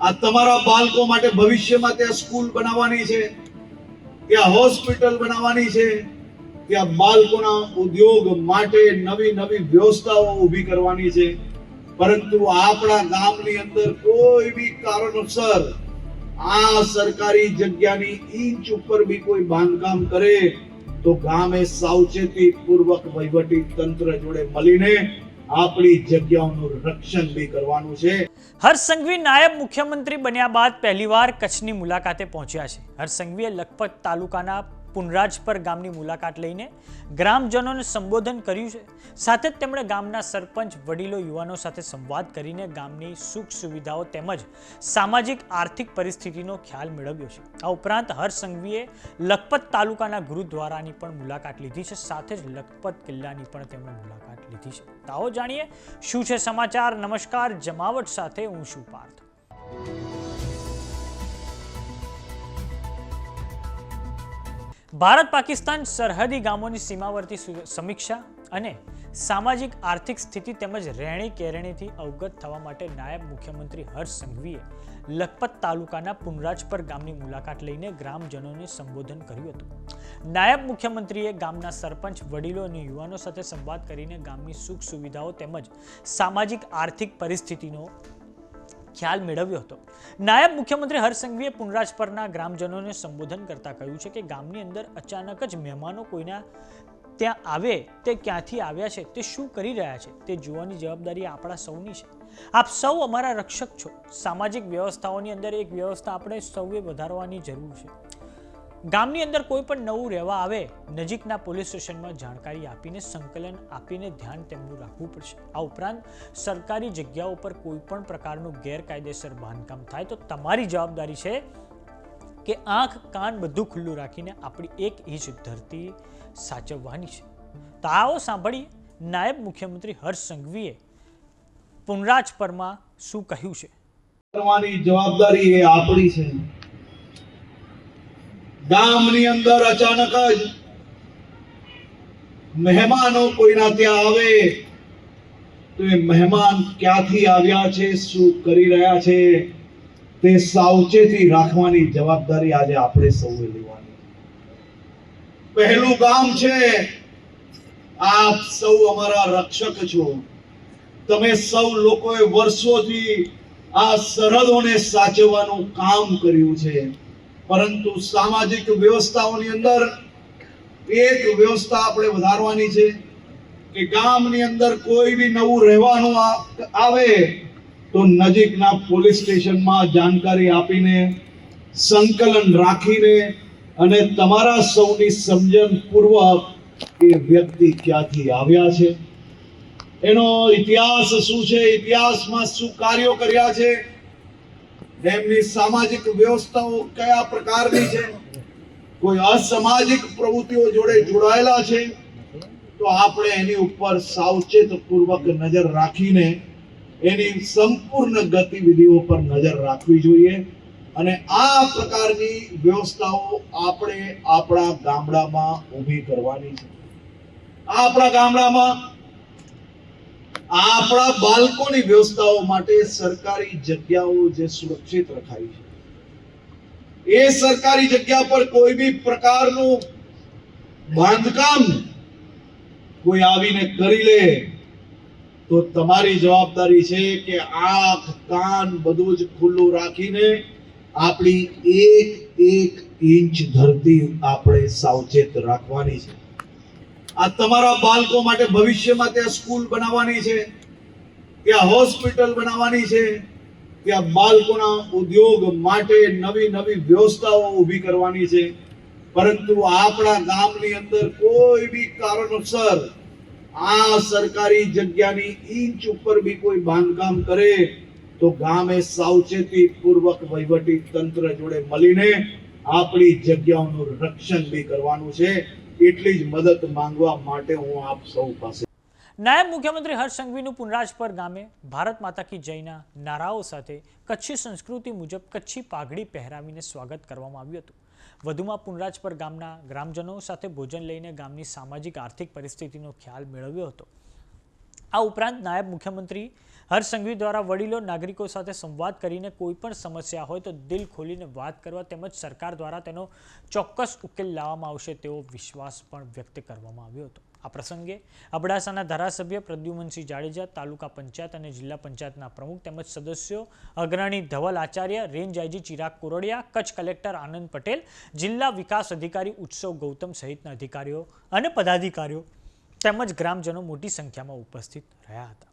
આ તમારા બાળકો માટે ભવિષ્યમાં ત્યાં સ્કૂલ બનાવવાની છે, ત્યાં હોસ્પિટલ બનાવવાની છે, ત્યાં બાળકોના ઉદ્યોગ માટે નવી નવી વ્યવસ્થાઓ ઊભી કરવાની છે. પરંતુ આપણા ગામની અંદર કોઈ બી કારણોસર આ સરકારી જગ્યાની ઇંચ ઉપર બી કોઈ બાંધકામ કરે, તો ગામે સાવચેતી પૂર્વક વહીવટી તંત્ર જોડે મળીને આપણી જગ્યાઓનું રક્ષણ બી કરવાનું છે. હર્ષ નાયબ મુખ્યમંત્રી બન્યા બાદ પહેલીવાર કચ્છની મુલાકાતે પહોંચ્યા છે. હર્ષ સંઘવીએ લખપત તાલુકાના પુનરાજપર ગામની મુલાકાત લઈને ગ્રામજનોને સંબોધન કર્યું છે. સાથે જ તેમણે ગામના સરપંચ, વડીલો, યુવાનો સાથે સંવાદ કરીને ગામની સુખ સુવિધાઓ તેમજ સામાજિક આર્થિક પરિસ્થિતિનો ખ્યાલ મેળવ્યો છે. આ ઉપરાંત હર્ષ લખપત તાલુકાના ગુરુદ્વારાની પણ મુલાકાત લીધી છે. સાથે જ લખપત કિલ્લાની પણ તેમણે મુલાકાત લીધી છે. તાઓ જાણીએ શું છે સમાચાર? નમસ્કાર. જમાવટ સાથે હું છું પાર્થ. ભારત પાકિસ્તાન સરહદી ગામોની સીમાવર્તી સમીક્ષા અને સામાજિક આર્થિક સ્થિતિ તેમજ રહેણી કેરણીથી અવગત થવા માટે નાયબ મુખ્યમંત્રી હર્ષ સંઘવીએ લખપત તાલુકાના પુનરાજપર ગામની મુલાકાત લઈને ગ્રામજનોને સંબોધન કર્યું હતું. નાયબ મુખ્યમંત્રીએ ગામના સરપંચ, વડીલો અને યુવાનો સાથે સંવાદ કરીને ગામની સુખ સુવિધાઓ તેમજ સામાજિક આર્થિક પરિસ્થિતિનો ખ્યાલ મેળવ્યો હતો. નાયબ મુખ્યમંત્રી હર્ષ સંઘવીએ પુનરાજ પરના ગ્રામજનોને સંબોધન કરતા કહ્યું છે કે ગામની અંદર અચાનક જ મહેમાનો કોઈના ત્યાં આવે, તે ક્યાંથી આવ્યા છે, તે શું કરી રહ્યા છે, તે જોવાની જવાબદારી આપણા સૌની છે. આપ સૌ અમારા રક્ષક છો. સામાજિક વ્યવસ્થાઓની અંદર એક વ્યવસ્થા આપણે સૌએ વધારવાની જરૂર છે. ગામની અંદર કોઈ પણ નવું રહેવા આવે, નજીકના પોલીસ સ્ટેશનમાં જાણકારી આપીને સંકલન આપીને ધ્યાન તેમનું રાખવું પડશે. આ ઉપરાંત સરકારી જગ્યાઓ પર કોઈ પણ પ્રકારનું ગેરકાયદેસર બાંધકામ થાય તો તમારી જવાબદારી છે કે આંખ, કાન બધું ખુલ્લું રાખીને આપણી એક ઇંચ ધરતી સાચવવાની છે. તો આવો સાંભળીએ નાયબ મુખ્યમંત્રી હર્ષ સંઘવીએ પુનરાજપરમાં શું કહ્યું છે? જવાબદારી એ આપણી છે. ગામની અંદર અચાનક જ મહેમાનો કોઈના ત્યાં આવે, તો એ મહેમાન ક્યાંથી આવ્યા છે, શું કરી રહ્યા છે, તે સાવચેતી રાખવાની જવાબદારી આજે આપણે સૌએ લેવાની. પહેલું ગામ છે, આપ સૌ અમારા રક્ષક છો. તમે સૌ લોકોએ વર્ષોથી આ સરહદોને સાચવવાનું કામ કર્યું છે. પરંતુ સામાજિક વ્યવસ્થાઓની અંદર એક વ્યવસ્થા આપણે વધારવાની છે કે ગામની અંદર કોઈ બી નવું રહેવાનું આવે તો નજીકના પોલીસ સ્ટેશનમાં જાણકારી આપીને સંકલન રાખીને અને તમારા સૌની સમજણ પૂર્વક એ વ્યક્તિ ક્યાંથી આવ્યા છે? એનો ઇતિહાસ શું છે? ઇતિહાસમાં શું કાર્યો કર્યા છે? એમની સામાજિક વ્યવસ્થાઓ કયા પ્રકારની છે? કોઈ અસામાજિક પ્રવૃત્તિઓ જોડે જોડાયેલા છે? તો આપણે એની ઉપર સાવચેત પૂર્વક નજર રાખીને એની સંપૂર્ણ ગતિવિધિઓ પર નજર રાખવી જોઈએ અને આ પ્રકારની વ્યવસ્થાઓ આપણે આપણા ગામડામાં ઊભી કરવાની છે. આપણા ગામડામાં આપણા બાળકોની વ્યવસ્થાઓ માટે સરકારી જગ્યાઓ જે સુરક્ષિત રખાઈ છે. એ સરકારી જગ્યા પર કોઈ બી પ્રકારનું બાંધકામ કોઈ આવીને કરી લે, તો તમારી જવાબદારી છે કે આંખ, કાન બધું જ ખુલ્લું રાખીને આપણી એક એક ઇંચ ધરતી આપણે સાવચેત રાખવાની છે. આ તમારા બાળકો માટે ભવિષ્યમાં ત્યાં સ્કૂલ બનાવવાની છે, ત્યાં હોસ્પિટલ બનાવવાની છે, ત્યાં બાળકોના ઉદ્યોગ માટે નવી નવી વ્યવસ્થાઓ ઊભી કરવાની છે. પરંતુ આપણા ગામની અંદર કોઈ બી કારણોસર આ સરકારી જગ્યાની ઇંચ ઉપર બી કોઈ બાંધકામ કરે, તો ગામે સાવચેતી પૂર્વક વહીવટી તંત્ર જોડે મળીને આપણી જગ્યાઓનું રક્ષણ બી કરવાનું છે. એટલી જ મદદ માંગવા માટે હું આપ સૌ પાસે નાયબ મુખ્યમંત્રી હર્ષ સંઘવીનું પુનરાજપર ગામે ભારત માતા કી જયના નારાઓ સાથે કચ્છી સંસ્કૃતિ મુજબ કચ્છી પાઘડી પહેરાવીને સ્વાગત કરવામાં આવ્યું હતું. વધુમાં પુનરાજપર ગામના ગ્રામજનો સાથે ભોજન લઈને ગામની સામાજિક આર્થિક પરિસ્થિતિનો ખ્યાલ મેળવ્યો હતો. આ ઉપરાંત નાયબ મુખ્યમંત્રી હર્ષ સંઘવી દ્વારા વડીલો, નાગરિકો સાથે સંવાદ કરીને કોઈ પણ સમસ્યા હોય તો દિલ ખોલીને વાત કરવા તેમજ સરકાર દ્વારા તેનો ચોક્કસ ઉકેલ લાવવામાં આવશે તેવો વિશ્વાસ પણ વ્યક્ત કરવામાં આવ્યો હતો. આ પ્રસંગે અબડાસાના ધારાસભ્ય પ્રદ્યુમનસિંહ જાડેજા, તાલુકા પંચાયત અને જિલ્લા પંચાયતના પ્રમુખ તેમજ સદસ્યો અગ્રણી Dhaval Acharya, range IG Chirag Koradia, Kutch collector Anand Patel, જિલ્લા વિકાસ અધિકારી ઉત્સવ ગૌતમ સહિતના અધિકારીઓ અને પદાધિકારીઓ તેમજ ગ્રામજનો મોટી સંખ્યામાં ઉપસ્થિત રહ્યા હતા.